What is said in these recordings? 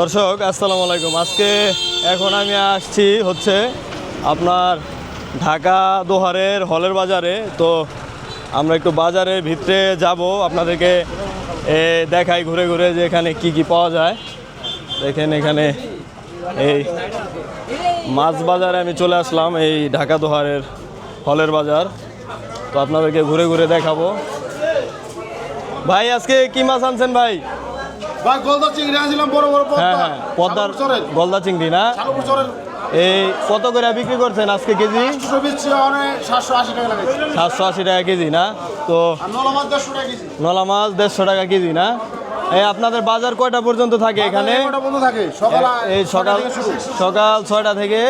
দর্শক, আসসালামু আলাইকুম। আজকে এখন আমি আসছি হচ্ছে আপনার ঢাকা দোহারের হলের বাজারে। তো আমরা একটু বাজারের ভিতরে যাব, আপনাদেরকে দেখাই ঘুরে ঘুরে যে এখানে কি কি পাওয়া যায়। দেখেন এখানে এই মাছ বাজারে আমি চলে আসলাম, এই ঢাকা দোহারের হলের বাজার। তো আপনাদেরকে ঘুরে ঘুরে দেখাবো। ভাই, আজকে কি মাছ আনছেন ভাই? ভাই গলদা চিংড়ি আনছিলাম বড় বড় পদ্মা। হ্যাঁ হ্যাঁ পদ্মার গলদা চিংড়ি না? এই কত করে বিক্রি করছেন আজকে কেজি? সাতশো আশি টাকা সাতশো আশি টাকা কেজি না? তো নলা মাছ দেড়শো টাকা কেজি। না? এই আপনাদের বাজার কয়টা পর্যন্ত থাকে এখানে? এই সকাল। সকাল ছয়টা থেকে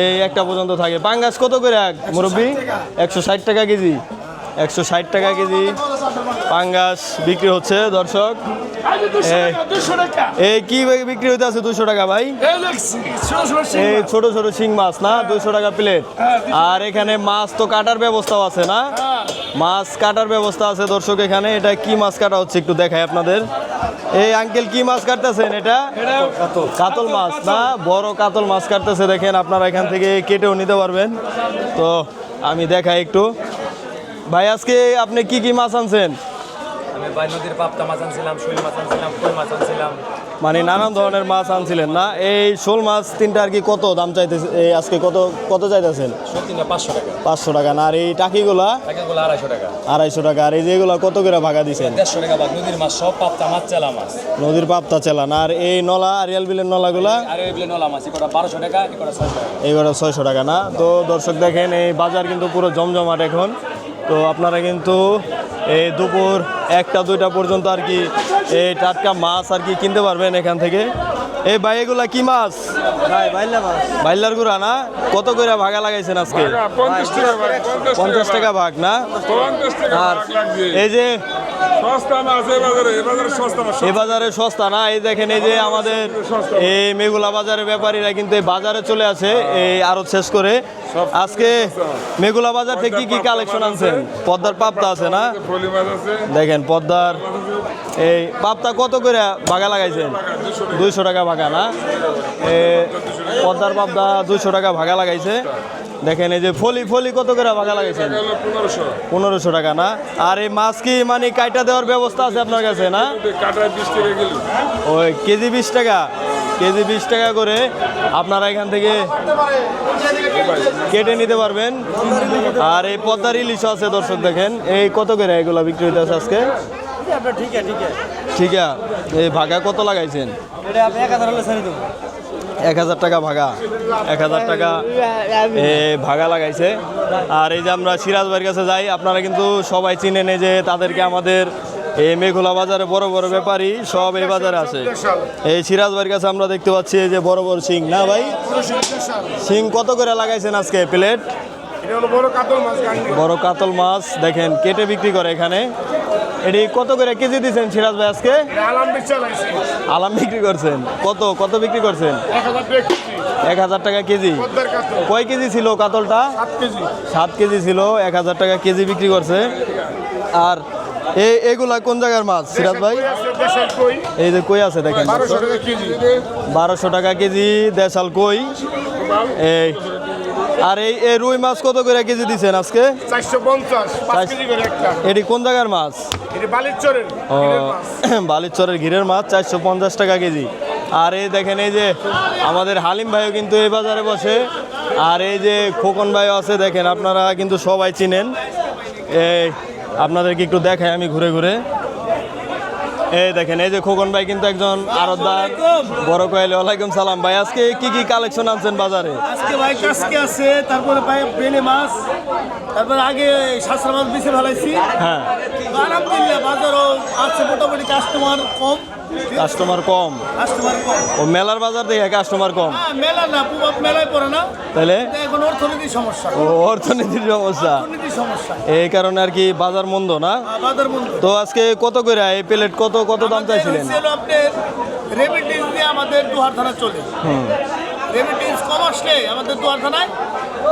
এই একটা পর্যন্ত থাকে। পাঙ্গাস কত করে এক মুরব্বী? একশো ষাট টাকা। কেজি। একশো ষাট টাকা কেজি। পাঙ্গাস বিক্রি হচ্ছে দর্শক। এই- এই কি বিক্রি হইতে আছে দুশো টাকা ভাই? এই ছোট ছোট শিং মাছ। না? দুশো টাকা প্লেট আর এখানে মাছ তো কাটার ব্যবস্থাও আছে না? মাছ কাটার ব্যবস্থা আছে দর্শক এখানে। এটা কি মাছ কাটা হচ্ছে একটু দেখাই আপনাদের। এই আঙ্কেল কি মাছ কাটতেছেন এটা? কাতল মাছ না? বড় কাতল মাছ কাটতেছে দেখেন আপনারা এখান থেকে কেটেও নিতে পারবেন। তো আমি দেখাই একটু। ভাই আজকে আপনি কি কি মাছ আনছেন? নদীর মাছ আনছিলাম শৈল মাছ আনছিলাম কই মাছ আনছিলাম। মানে নানান ধরনের মাছ আনছিলেন না? এই শোল মাছ তিনটা আর কি কত দাম চাইতেছে এই আজকে কত কত চাইতেছেন? পাঁচশো টাকা। পাঁচশো টাকা না আর এই টাকিগুলা? টাকাগুলো আড়াইশো টাকা। আড়াইশো টাকা আর এই যেগুলা কত করে ভাগা দিছেন? দেড়শো টাকা বাদ নদীর মাছ সব পাপ্তা মাছ চেলা মাছ। নদীর পাপ্তা চালান আর এই নলা আরিয়াল বিলের নলাগুলা? এগুলো নলা মাছ এটা বারোশো টাকা ছয়শো টাকা না? তো দর্শক দেখেন এই বাজার কিন্তু পুরো জমজমাট এখন। তো আপনারা কিন্তু এই দুপুর একটা, দুইটা পর্যন্ত আর কি এই টাটকা মাছ আর কি কিনতে পারবেন এখান থেকে। এই ভাই এগুলা কি মাছ? বাইলার গুড়া না? কত করে ভাগা লাগাইছেন আজকে? পঞ্চাশ টাকা ভাগ, পঞ্চাশ টাকা ভাগ। না? আর এই যে সস্তা বাজারে সস্তা না? এই দেখেন এই যে আমাদের এই মেঘুলা বাজারের ব্যাপারীরা কিন্তু এই বাজারে চলে আসে এই আরও শেষ করে। আজকে মেঘুলা বাজার থেকে কি কি কালেকশন আনছেন? পদ্মার পাপ্তা আছে না? দেখেন পদ্মার এই পাপ্তা কত করে ভাগা লাগাইছেন? দুইশো টাকা ভাগা না এ, পদ্মার পাপ্তা দুইশো টাকা ভাগা লাগাইছে। দেখেন এই যে ফলি ফলি কত করে ভাগা লাগাইছেন? পনেরোশো টাকা না? আর এই মাছ কি মানে কাইটা দেওয়ার ব্যবস্থা আছে আপনার কাছে না? ওই কেজি বিশ টাকা। কেজি বিশ টাকা করে আপনারা এখান থেকে কেটে নিতে পারবেন। আর এই পদ্মার ইলিশও আছে দর্শক দেখেন। এই কত করে এগুলো বিক্রি হইতে আছে আজকে? ঠিক আছে ঠিক আছে ঠিক আছে। এই ভাগা কত লাগাইছেন? এক হাজার টাকা ভাগা। এক হাজার টাকা এ ভাগা লাগাইছে। আর এই যে আমরা সিরাজ ভাইয়ের কাছে যাই আপনারা কিন্তু সবাই চিনেন যে তাদেরকে আমাদের এই মেঘোলা বাজারে বড় বড় ব্যাপারী সব এই বাজারে আছে। এই সিরাজ ভাইয়ের কাছে আমরা দেখতে পাচ্ছি এই যে বড় বড় সিং না ভাই? সিং কত করে লাগাইছেন আজকে প্লেট? বড় কাতল মাছ দেখেন কেটে বিক্রি করে এখানে। এটি কত করে কেজি দিচ্ছেন সিরাজ ভাই আজকে? আলাম বিক্রি করছেন। কত কত বিক্রি করছেন? এক হাজার টাকা কেজি। কয় কেজি ছিল কাতলটা? সাত কেজি। ছিল এক হাজার টাকা কেজি বিক্রি করছে। আর এই এগুলা কোন জায়গার মাছ সিরাজ ভাই? এই যে কই আছে দেখেন। বারোশো টাকা কেজি। বারোশো টাকা কেজি দেশাল কই? এই আর এই এই রুই মাছ কত করে কেজি দিচ্ছেন আজকে? এটি কোন জায়গার মাছ? ও গিরের মাছ। বালিচরের ঘিরের মাছ চারশো পঞ্চাশ টাকা কেজি। আর এই দেখেন এই যে আমাদের হালিম ভাইও কিন্তু এই বাজারে বসে। আর এই যে খোকন ভাইও আছে দেখেন আপনারা কিন্তু সবাই চিনেন। এই আপনাদেরকে একটু দেখাই আমি ঘুরে ঘুরে। এই দেখেন এই যে খোকন ভাই কিন্তু একজন আরতদার বড় কয়েলে ওয়ালাইকুম সালাম। ভাই আজকে কি কি কালেকশন আনছেন বাজারে? আজকে ভাই কাজকে আছে তারপরে ভাই বেলে মাছ তারপরে আগে শাস্ত্র মাছ বেশি ভালাইছি হ্যাঁ। আলহামদুলিল্লাহ বাজারও আছে মোটামুটি কাস্টমার কম। কাস্টমার কম? কাস্টমার কম। ও মেলার বাজার দেখে কাস্টমার কম? হ্যাঁ মেলা না প্রভাব মেলায় পড়ে না। তাহলে? এখন অর্থনীতির সমস্যা। ও অর্থনীতির সমস্যা। অর্থনীতির সমস্যা। এই কারণে আর কি বাজার মন্দ না? বাজার বন্ধ তো আজকে কত করে এই প্লেট কত কত দাম চাইছিলেন? আপনার রেমিটেন্স দিয়ে আমাদের দুহার থানা চলে। রেমিটেন্স কম আসলে আমাদের দুহার থানায়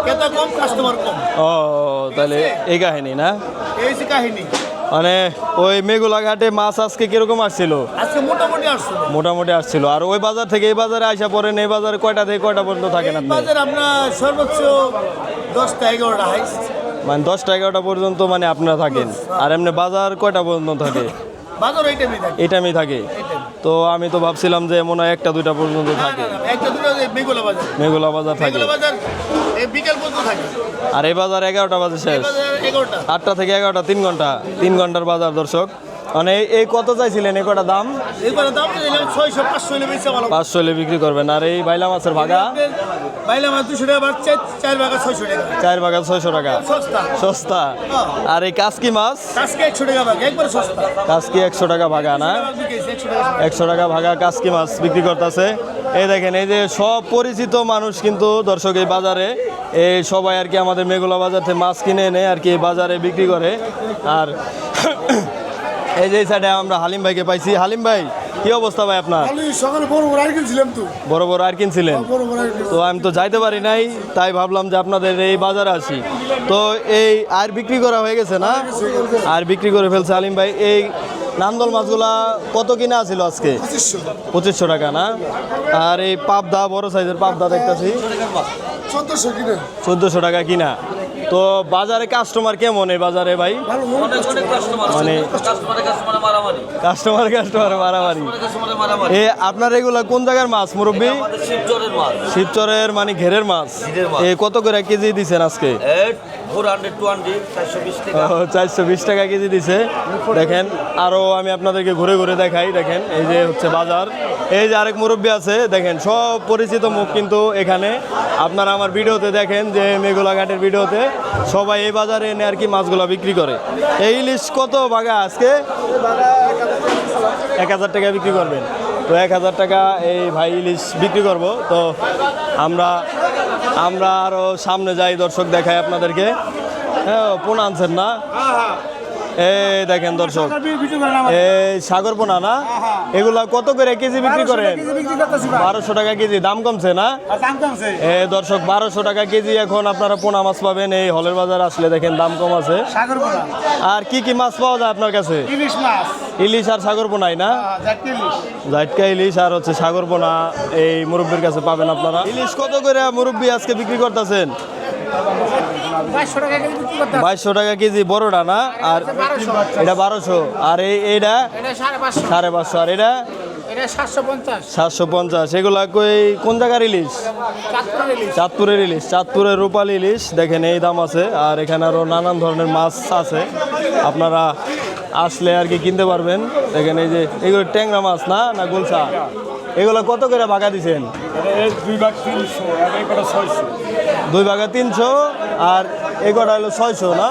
ক্রেতা কম কাস্টমার কম। ও তাহলে এই কাহিনী না? এই হচ্ছে কাহিনী। মানে ওই মেঘুলা ঘাটে মাছ আজকে কীরকম আসছিল? আজকে মোটামুটি আসছে মোটামুটি আসছিল। আর ওই বাজার থেকে এই বাজারে আসা পড়েন এই বাজারে কয়টা থেকে কয়টা পর্যন্ত থাকেন আপনি? বাজার আপনার সর্বোচ্চ দশটা এগারোটা হাইস্ট মানে দশটা এগারোটা পর্যন্ত মানে আপনারা থাকেন। আর এমনি বাজার কয়টা পর্যন্ত থাকে? বাজার ওই থাকে? এই থাকে। তো আমি তো ভাবছিলাম যে মনে হয় একটা দুইটা পর্যন্ত থাকে। একটা দুটো মেঘলা বাজার। মেঘলা বাজার থাকে। মেঘলা বাজার এই বিকাল পর্যন্ত থাকে। আর এই বাজার এগারোটা বাজে শেষ। এগারোটা। আটটা থেকে এগারোটা তিন ঘণ্টা। তিন ঘণ্টার বাজার দর্শক। মানে এই- কত চাইছিলেন? এই কটা দাম? পাঁচশো হলে বিক্রি করবেন। আর এই বাইলা মাছের ভাগা? বাইলে আমার দুশো টাকা চার ভাগা ছয়শো টাকা। চার ভাগা ছয়শো টাকা। সস্তা। সস্তা। আর এই কাসকি মাছ? একশো টাকা ভাগ একবারে সস্তা। কাসকি একশো টাকা ভাগা না? একশো টাকা ভাগা কাসকি মাছ বিক্রি করতেছে। এই দেখেন এই যে সব পরিচিত মানুষ কিন্তু দর্শক এই বাজারে। এই সবাই আর কি আমাদের মেঘুলা বাজার থেকে মাছ কিনে এনে আর কি বাজারে বিক্রি করে। আর এই যে সাইডে আমরা হালিম ভাইকে পাইছি। হালিম ভাই কি অবস্থা ভাই আপনার? সকালে বড় বড় আর কিনছিলাম তো। বড় বড় আর কিনছিলেন কিনছিলাম। তো আমি তো যাইতে পারি নাই তাই ভাবলাম যে আপনাদের এই বাজারে আসি। তো এই আর বিক্রি করা হয়ে গেছে না? আর বিক্রি করে ফেলছে হালিম ভাই। এই নান্দল মাছগুলা কত কিনা আছিল আজকে? পঁচিশশো পঁচিশশো টাকা না? আর এই পাবদা বড় সাইজের পাবদা দেখতেছি। চোদ্দশো কিনে। চোদ্দোশো টাকা কিনা। তো বাজারে কাস্টমার কেমন এই বাজারে ভাই? মানে কাস্টমারে কাস্টমারে মারামারি। এ আপনার এগুলা কোন জায়গার মাছ মুরব্বি? শিবচরের মানে ঘেরের মাছ। ঘেরের মাছ। এ কত করে কেজি দিচ্ছেন আজকে? চারশো বিশ টাকা। কেজি দিছে। দেখেন আরও আমি আপনাদেরকে ঘুরে ঘুরে দেখাই, দেখেন, এই যে হচ্ছে বাজার। এই যে আরেক মুরব্বী আছে, দেখেন, সব পরিচিত মুখ কিন্তু এখানে। আপনারা আমার ভিডিওতে দেখেন যে মেঘুলা ঘাটের ভিডিওতে সবাই এই বাজারে এনে আর কি মাছগুলো বিক্রি করে। এই ইলিশ কত বাগা আজকে? এক হাজার টাকা বিক্রি করবেন। তো এক হাজার টাকা এই ভাই ইলিশ বিক্রি করব। তো আমরা আমরা আরও সামনে যাই দর্শক দেখাই আপনাদেরকে। হ্যাঁ পোনা আনছেন না? এই দেখেন দর্শক এই সাগর পোনা না? এগুলা কত করে কেজি বিক্রি করেন? বারোশো টাকা কেজি দাম কমছে না? এ দর্শক বারোশো টাকা কেজি এখন আপনারা পোনা মাছ পাবেন। এই হলের বাজার আসলে দেখেন দাম কম আছে। আর কি কি মাছ পাওয়া যায় আপনার কাছে? ইলিশ আর সাগর পোনাই না? ইলিশ। ইলিশ আর হচ্ছে সাগর পোনা এই মুরব্বীর কাছে পাবেন আপনারা। ইলিশ কত করে মুরব্বী আজকে বিক্রি করতেছেন? বাইশশো টাকা কেজি বড়টা না? আর এটা বারোশো। আর এই এইটা? এটা সাড়ে পাঁচশো। আর এটা? এটা সাতশো পঞ্চাশ। এগুলা কই কোন জায়গার ইলিশ? চাঁদপুরের ইলিশ। চাঁদপুরের রূপালী ইলিশ। দেখেন এই দাম আছে। আর এখানে আরও নানান ধরনের মাছ আছে। আপনারা আসলে আর কি কিনতে পারবেন। দেখেন এই যে এগুলো ট্যাংরা মাছ না? না গুলশা? এগুলো কত করে বাগা দিচ্ছেন দুই ভাগ তিনশো দুই বাগা তিনশো, আর এই কটা হলো ছয়শো, না?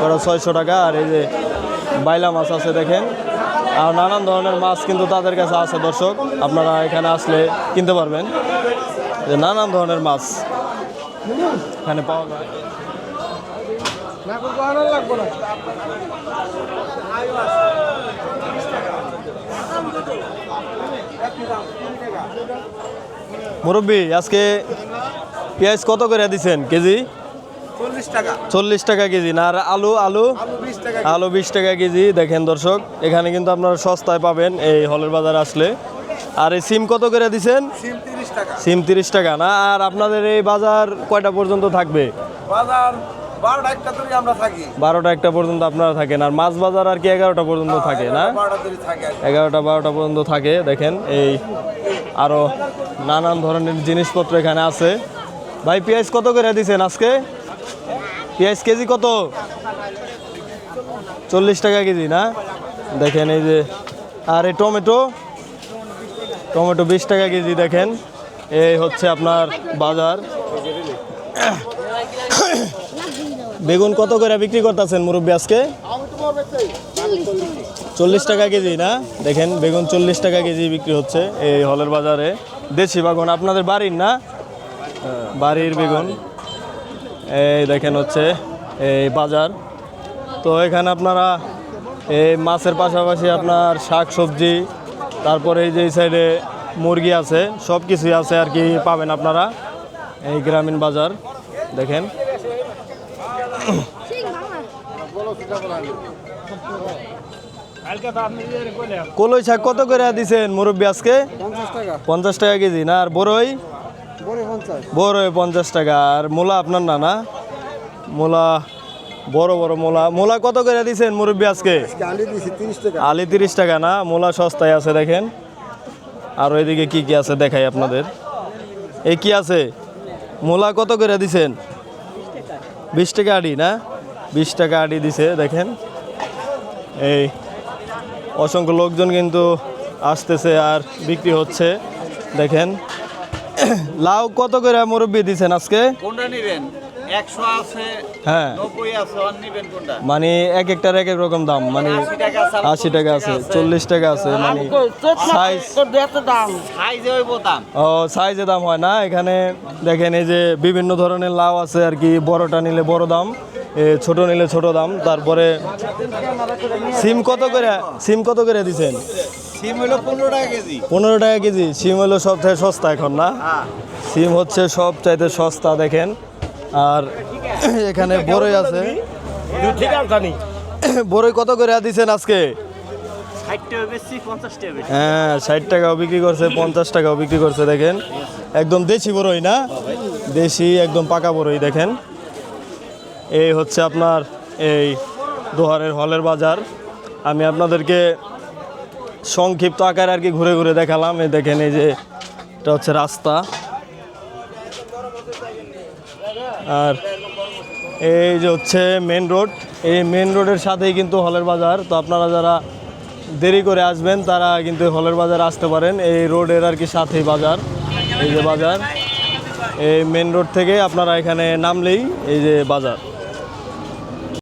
কটা ছয়শো টাকা, আর এই যে বাইলা মাছ আছে দেখেন। আর নানান ধরনের মাছ কিন্তু তাদের কাছে আছে, দর্শক। আপনারা এখানে আসলে কিনতে পারবেন। যে নানান ধরনের মাছ এখানে পাওয়া যায়। মুরব্বী, আজকে পেঁয়াজ কত করে দিছেন কেজি? চল্লিশ টাকা। কেজি। না আর আলু আলু? আলু বিশ টাকা কেজি। দেখেন দর্শক এখানে কিন্তু আপনারা সস্তায় পাবেন এই হলের বাজার আসলে। আর এই সিম কত করে দিছেন? সিম তিরিশ টাকা। না? আর আপনাদের এই বাজার কয়টা পর্যন্ত থাকবে? বাজার বারোটা একটা পর্যন্ত আপনারা থাকেন আর মাছ বাজার আর কি এগারোটা পর্যন্ত থাকে না। এগারোটা বারোটা পর্যন্ত থাকে দেখেন এই আরও নানান ধরনের জিনিসপত্র এখানে আছে। ভাই, পেঁয়াজ কত করে দিছেন আজকে? পেঁয়াজ কেজি কত? চল্লিশ টাকা কেজি, না? দেখেন এই যে, আর এই টমেটো টমেটো বিশ টাকা কেজি দেখেন। এই হচ্ছে আপনার বাজার। বেগুন কত করে বিক্রি করতেছেন মুরব্বী আজকে? চল্লিশ টাকা কেজি, না? দেখেন, বেগুন চল্লিশ টাকা কেজি বিক্রি হচ্ছে এই হলের বাজারে। দেশি বাগুন, আপনাদের বাড়ির, না? বাড়ির বেগুন। এই দেখেন হচ্ছে এই বাজার। তো এখানে আপনারা এই মাছের পাশাপাশি আপনার শাক সবজি, তারপরে এই যে এই সাইডে মুরগি আছে সব কিছুই আছে আর কি পাবেন আপনারা এই গ্রামীণ বাজার। দেখেন। কলই শাক কত করে দিছেন মুরব্বী আজকে? পঞ্চাশ টাকা কেজি। না, আর বড়ই? বড়ই পঞ্চাশ টাকা। আর মূলা আপনার না না? মূলা বড় বড় মূলা। মূলা কত করে দিছেন মুরব্বী আজকে? আলি তিরিশ টাকা। না? মূলা সস্তায় আছে দেখেন। আর ওইদিকে কি কি আছে দেখাই আপনাদের। এই কি আছে? মূলা কত করে দিছেন? বিশ টাকা আড়ি না? বিশ টাকা আড়ি দিছে দেখেন। এই অসংখ্য লোকজন কিন্তু আসতেছে আর বিক্রি হচ্ছে দেখেন। লাউ কত করে মুরব্বী দিছেন আজকে? কোনটা নিবেন? একশো আছে হ্যাঁ। নব্বই আছে আর নিবেন কোনটা? মানে এক একটার এক এক রকম দাম মানে টাকা আছে, আর আশি টাকা আছে চল্লিশ টাকা আছে মানে সাইজ সাইজে হইব দাম। ও সাইজে দাম হয় না এখানে দেখেন এই যে বিভিন্ন ধরনের লাউ আছে আর কি বড়টা নিলে বড় দাম এ, ছোট নিলে ছোট দাম তারপরে সিম কত করে সিম কত করে দিছেন? সিম হইল পনেরো টাকা কেজি। পনেরো টাকা কেজি সিম হলো সব থেকে সস্তা এখন না? সিম হচ্ছে সব চাইতে সস্তা দেখেন। আর এখানে বড়ই আছে। বড়ই কত করে দিচ্ছেন আজকে? হ্যাঁ ষাট টাকাও বিক্রি করছে পঞ্চাশ টাকাও বিক্রি করছে দেখেন। একদম দেশি বড়ই না? দেশি একদম পাকা বড়ই দেখেন। এই হচ্ছে আপনার এই দোহারের হলের বাজার। আমি আপনাদেরকে সংক্ষিপ্ত আকারে আর কি ঘুরে ঘুরে দেখালাম। এই দেখেন, এই যে এটা হচ্ছে রাস্তা। আর এই যে হচ্ছে মেন রোড এই মেন রোডের সাথেই কিন্তু হলের বাজার। তো আপনারা যারা দেরি করে আসবেন, তারা কিন্তু হলের বাজার আসতে পারেন। এই রোডের আর কি সাথেই বাজার। এই যে বাজার। এই মেন রোড থেকে আপনারা এখানে নামলেই এই যে বাজার।